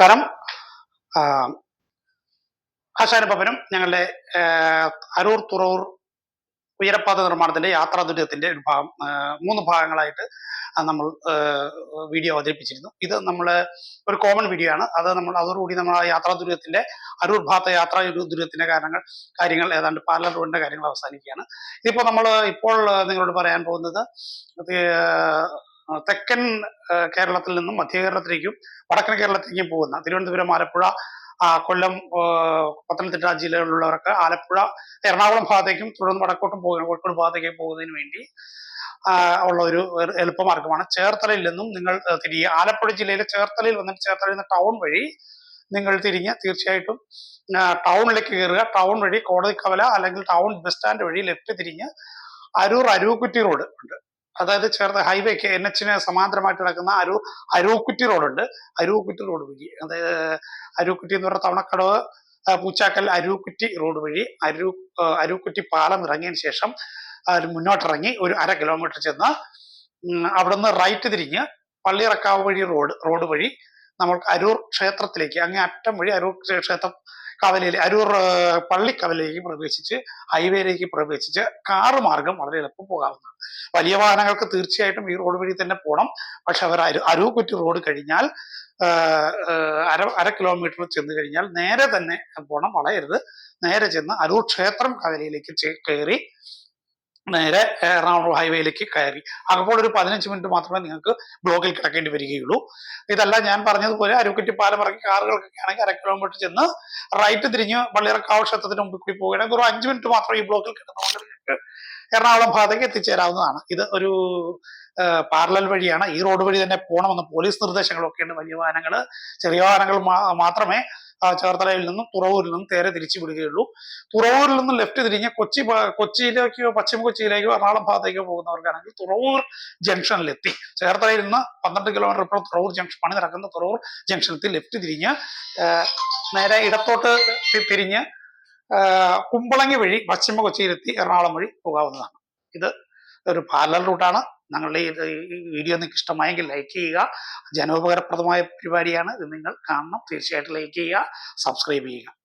നമസ്കാരം. ആ, ആശാനുപവനും ഞങ്ങളുടെ അരൂർ തുറവൂർ ഉയരപ്പാത നിർമ്മാണത്തിന്റെ യാത്രാ ദുരിതത്തിന്റെ ഒരു ഭാഗം മൂന്ന് ഭാഗങ്ങളായിട്ട് നമ്മൾ വീഡിയോ അവതരിപ്പിച്ചിരുന്നു. ഇത് നമ്മൾ ഒരു കോമൺ വീഡിയോ ആണ്. അത് നമ്മൾ അതോടുകൂടി നമ്മൾ ആ യാത്രാ ദുരിതത്തിന്റെ അരൂർ ഭാഗത്തെ യാത്രാ ദുരിതത്തിന്റെ കാരണങ്ങൾ കാര്യങ്ങൾ ഏതാണ്ട് പാലർ റോഡിന്റെ കാര്യങ്ങൾ അവസാനിക്കുകയാണ്. ഇതിപ്പോൾ നമ്മൾ ഇപ്പോൾ നിങ്ങളോട് പറയാൻ പോകുന്നത് തെക്കൻ കേരളത്തിൽ നിന്നും മധ്യ കേരളത്തിലേക്കും വടക്കൻ കേരളത്തിലേക്കും പോകുന്ന തിരുവനന്തപുരം ആലപ്പുഴ കൊല്ലം പത്തനംതിട്ട ജില്ലകളിലുള്ളവർക്ക് ആലപ്പുഴ എറണാകുളം ഭാഗത്തേക്കും തുടർന്ന് വടക്കോട്ടും പോകുന്ന കോഴിക്കോട് ഭാഗത്തേക്കും പോകുന്നതിന് വേണ്ടി ഉള്ള ഒരു എളുപ്പമാർഗമാണ്. ചേർത്തലയിൽ നിന്നും നിങ്ങൾ തിരികെ ആലപ്പുഴ ജില്ലയിലെ ചേർത്തലയിൽ വന്നിട്ട് ചേർത്തലയിൽ നിന്ന് ടൗൺ വഴി നിങ്ങൾ തിരിഞ്ഞ് തീർച്ചയായിട്ടും ടൗണിലേക്ക് കയറുക. ടൗൺ വഴി കോടതിക്കവല അല്ലെങ്കിൽ ടൗൺ ബസ് സ്റ്റാൻഡ് വഴി ലെഫ്റ്റ് തിരിഞ്ഞ് അരൂർ അരൂക്കുറ്റി റോഡ് ഉണ്ട്. അതായത് ചേർത്ത് ഹൈവേക്ക് എൻ എച്ചിന് സമാന്തരമായിട്ട് കിടക്കുന്ന അരു അരൂക്കുറ്റി റോഡുണ്ട് അരൂക്കുറ്റി റോഡ് വഴി അതായത് അരൂക്കുറ്റി എന്ന് പറഞ്ഞ തവണക്കടവ് പൂച്ചാക്കൽ അരൂക്കുറ്റി റോഡ് വഴി അരു അരൂക്കുറ്റി പാലം ഇറങ്ങിയതിന് ശേഷം മുന്നോട്ടിറങ്ങി ഒരു അര കിലോമീറ്റർ ചെന്ന് അവിടുന്ന് റൈറ്റ് തിരിഞ്ഞ് പള്ളിയിറക്കാവ് വഴി റോഡ് റോഡ് വഴി നമ്മൾ അരൂർ ക്ഷേത്രത്തിലേക്ക് അങ്ങേ അറ്റം വഴി അരൂർ ക്ഷേത്രം കവലയിൽ അരൂർ പള്ളി പള്ളിക്കവലയിലേക്ക് പ്രവേശിച്ച് ഹൈവേയിലേക്ക് പ്രവേശിച്ച് കാറ് മാർഗം വളരെ എളുപ്പം പോകാവുന്നതാണ്. വലിയ വാഹനങ്ങൾക്ക് തീർച്ചയായിട്ടും ഈ റോഡ് വഴി തന്നെ പോകണം പക്ഷെ അവർ അരു അരൂക്കുറ്റി റോഡ് കഴിഞ്ഞാൽ അര അര കിലോമീറ്റർ ചെന്ന് കഴിഞ്ഞാൽ നേരെ തന്നെ പോകണം വളയരുത്. നേരെ ചെന്ന് അരൂർ ക്ഷേത്രം കവലയിലേക്ക് കയറി നേരെ എറണാകുളം ഹൈവേയിലേക്ക് കയറി. അപ്പോൾ ഒരു പതിനഞ്ച് മിനിറ്റ് മാത്രമേ നിങ്ങൾക്ക് ബ്ലോക്കിൽ കിടക്കേണ്ടി വരികയുള്ളൂ. ഇതല്ല ഞാൻ പറഞ്ഞതുപോലെ അരുക്കുറ്റിപ്പാലം ഇറങ്ങി കാറുകൾക്കൊക്കെ ആണെങ്കിൽ അര കിലോമീറ്റർ ചെന്ന് റൈറ്റ് തിരിഞ്ഞ് വള്ളിയിറക്കാവ് ക്ഷേത്രത്തിന് മുമ്പിൽ കൂടി പോവുകയാണെങ്കിൽ ഒരു അഞ്ച് മിനിറ്റ് മാത്രം ഈ ബ്ലോക്കിൽ കിടന്നുകൊണ്ട് നിങ്ങൾക്ക് എറണാകുളം ഭാഗത്തേക്ക് എത്തിച്ചേരാവുന്നതാണ്. ഇത് ഒരു പാരലൽ വഴിയാണ്. ഈ റോഡ് വഴി തന്നെ പോകണമെന്ന് പോലീസ് നിർദ്ദേശങ്ങളൊക്കെ ഉണ്ട് വലിയ വാഹനങ്ങൾ ചെറിയ വാഹനങ്ങൾ മാത്രമേ ചേർത്തലയിൽ നിന്നും തുറവൂരിൽ നിന്നും നേരെ തിരിച്ചു വിടുകയുള്ളൂ. തുറവൂരിൽ നിന്നും ലെഫ്റ്റ് തിരിഞ്ഞ് കൊച്ചി കൊച്ചിയിലേക്കോ പശ്ചിമ കൊച്ചിയിലേക്കോ എറണാകുളം ഭാഗത്തേക്കോ പോകുന്നവർക്കാണെങ്കിൽ തുറവൂർ ജംഗ്ഷനിലെത്തി ചേർത്തലയിൽ നിന്ന് പന്ത്രണ്ട് കിലോമീറ്റർ ഇപ്പോൾ തുറവൂർ ജംഗ്ഷൻ പണി നടക്കുന്ന തുറവൂർ ജംഗ്ഷനിലെത്തി ലെഫ്റ്റ് തിരിഞ്ഞ് നേരെ ഇടത്തോട്ട് തിരിഞ്ഞ് കുമ്പളങ്ങി വഴി പശ്ചിമ കൊച്ചിയിലെത്തി എറണാകുളം വഴി പോകാവുന്നതാണ്. ഇത് ഒരു പാരലൽ റൂട്ടാണ് ഞങ്ങളുടെ ഈ വീഡിയോ നിങ്ങൾക്ക് ഇഷ്ടമായെങ്കിൽ ലൈക്ക് ചെയ്യുക. ജനോപകാരപ്രദമായ പരിപാടിയാണ് ഇത് നിങ്ങൾ കാണണം. തീർച്ചയായിട്ടും ലൈക്ക് ചെയ്യുക. സബ്സ്ക്രൈബ് ചെയ്യുക.